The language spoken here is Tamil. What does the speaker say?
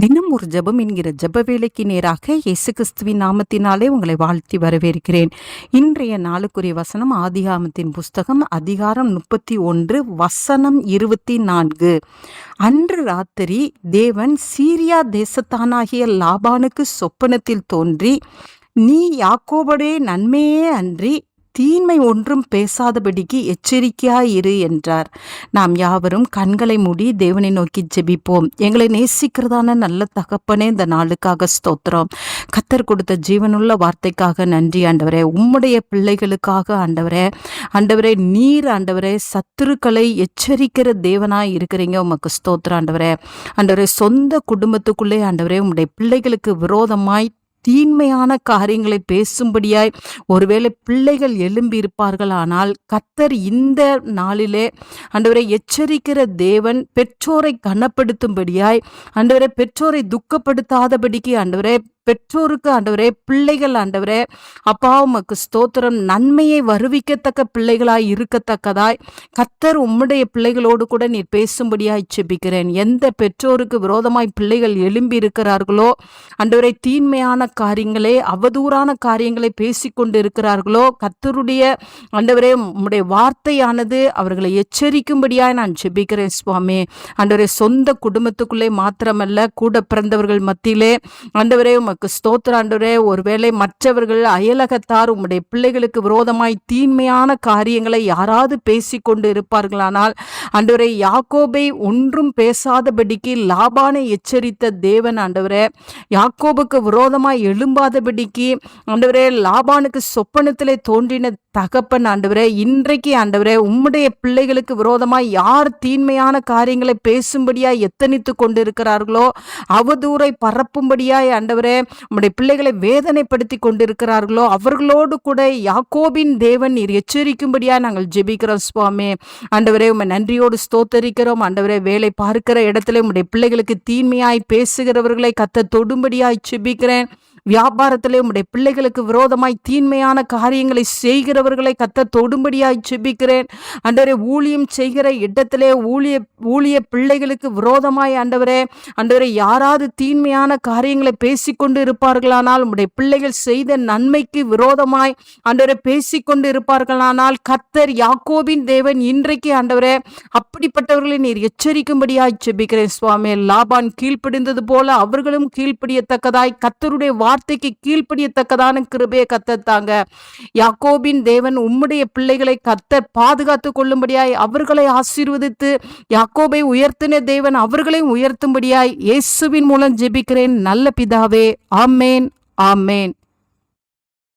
தினம் ஒரு ஜபம் என்கிற ஜப வேலைக்கு நேராக இயேசு கிறிஸ்துவின் நாமத்தினாலே உங்களை வாழ்த்தி வரவேற்கிறேன். இன்றைய நாளுக்குரிய வசனம் ஆதிகாமத்தின் புஸ்தகம் அதிகாரம் முப்பத்தி ஒன்று வசனம் இருபத்தி நான்கு. அன்று ராத்திரி தேவன் சீரியா தேசத்தானாகிய லாபானுக்கு சொப்பனத்தில் தோன்றி நீ யாக்கோபடே நன்மையே அன்றி தீன்மை ஒன்றும் பேசாதபடிக்கு எச்சரிக்கையாயிரு என்றார். நாம் யாவரும் கண்களை மூடி தேவனை நோக்கி ஜெபிப்போம். எங்களை நேசிக்கிறதான நல்ல தகப்பனே இந்த நாளுக்காக ஸ்தோத்திரம். கத்தர் கொடுத்த ஜீவனுள்ள வார்த்தைக்காக நன்றி ஆண்டவரே. உம்முடைய பிள்ளைகளுக்காக ஆண்டவரே. ஆண்டவரே நீர் ஆண்டவரே சத்துருக்களை எச்சரிக்கிற தேவனாய் இருக்கிறீங்க. உமக்கு ஸ்தோத்திரம் ஆண்டவரே. ஆண்டவரே சொந்த குடும்பத்துக்குள்ளே ஆண்டவரே உம்முடைய பிள்ளைகளுக்கு விரோதமாய் தீன்மையான காரியங்களை பேசும்படியாய் ஒருவேளை பிள்ளைகள் எழும்பி இருப்பார்கள். ஆனால் கத்தர் இந்த நாளிலே அண்டவரை எச்சரிக்கிற தேவன் பெற்றோரை கனப்படுத்தும்படியாய் அண்டவரை பெற்றோரை துக்கப்படுத்தாதபடிக்கு அண்டவரை பெற்றோருக்கு ஆண்டவரே பிள்ளைகள் ஆண்டவரே அப்பா உமக்கு ஸ்தோத்திரம். நன்மையை வருவிக்கத்தக்க பிள்ளைகளாய் இருக்கத்தக்கதாய். கத்தர் உம்முடைய பிள்ளைகளோடு கூட நீர் பேசும்படியாய் செபிக்கிறேன் எந்த பெற்றோருக்கு விரோதமாய் பிள்ளைகள் எழும்பி இருக்கிறார்களோ ஆண்டவரை தீன்மையான காரியங்களே அவதூறான காரியங்களை பேசிக்கொண்டு இருக்கிறார்களோ கத்தருடைய ஆண்டவரே உம்முடைய வார்த்தையானது அவர்களை எச்சரிக்கும்படியாய் நான் செபிக்கிறேன் சுவாமி. ஆண்டவரே சொந்த குடும்பத்துக்குள்ளே மாத்திரமல்ல கூட பிறந்தவர்கள் மத்தியிலே ஆண்டவரே உமக்கு ஸ்தோத்திராண்டவரே ஒருவேளை மற்றவர்கள் அயலகத்தார் உம்முடைய பிள்ளைகளுக்கு விரோதமாய் தீன்மையான காரியங்களை யாராவது பேசிக்கொண்டு இருப்பார்களானால் ஆண்டவரே யாக்கோபை ஒன்றும் பேசாதபடிக்கு லாபானை எச்சரித்த தேவன் ஆண்டவரே. யாக்கோபுக்கு விரோதமாய் எழும்பாதபடிக்கு ஆண்டவரே லாபானுக்கு சொப்பனத்திலே தோன்றின தகப்பன் ஆண்டவரே இன்றைக்கு ஆண்டவரே உம்முடைய பிள்ளைகளுக்கு விரோதமாய் யார் தீன்மையான காரியங்களை பேசும்படியாய் எத்தனித்து கொண்டு இருக்கிறார்களோ அவதூரை பரப்பும்படியாய் ஆண்டவரே உம்முடைய பிள்ளைகளை வேதனைப்படுத்தி கொண்டிருக்கிறார்களோ அவர்களோடு கூட யாக்கோபின் தேவன் நீர் எச்சரிக்கும்படியா நாங்கள் ஜெபிக்கிறோம் சுவாமி. ஆண்டவரே உம்மை நன்றியோடு ஸ்தோத்தரிக்கிறோம். ஆண்டவரே வேலை பார்க்கிற இடத்துல உம்முடைய பிள்ளைகளுக்கு தீன்மையாய் பேசுகிறவர்களை கத்த தொடும்படியாய் ஜெபிக்கிறேன். வியாபாரத்திலே உம்முடைய பிள்ளைகளுக்கு விரோதமாய் தீன்மையான காரியங்களை செய்கிறவர்களை கத்த தொடும்படியாய் செபிக்கிறேன் அன்றரே ஊழியம் செய்கிற இடத்திலே ஊழிய ஊழிய பிள்ளைகளுக்கு விரோதமாய் ஆண்டவரே ஆண்டவரே யாராவது தீன்மையான காரியங்களை பேசிக்கொண்டு இருப்பார்களானால் உம்முடைய பிள்ளைகள் செய்த நன்மைக்கு விரோதமாய் ஆண்டவரை பேசிக்கொண்டு இருப்பார்களானால் கத்தர் யாக்கோபின் தேவன் இன்றைக்கு ஆண்டவரே அப்படிப்பட்டவர்களை நீர் எச்சரிக்கும்படியாய் செபிக்கிறேன் சுவாமி. லாபான் கீழ்ப்பிடிந்தது போல அவர்களும் கீழ்ப்பிடியத்தக்கதாய் கத்தருடைய வார்த்தைக்கு கீழ்ப்படியத்தக்கதான கிருபையை கத்தத்தாங்க யாக்கோபின் தேவன் உம்முடைய பிள்ளைகளை கத்தர் பாதுகாத்து கொள்ளும்படியாய் அவர்களை ஆசீர்வதித்து யாக்கோபை உயர்த்தின தேவன் அவர்களையும் உயர்த்தும்படியாய் இயேசுவின் மூலம் ஜெபிக்கிறேன். நல்ல பிதாவே ஆமேன் ஆமேன்.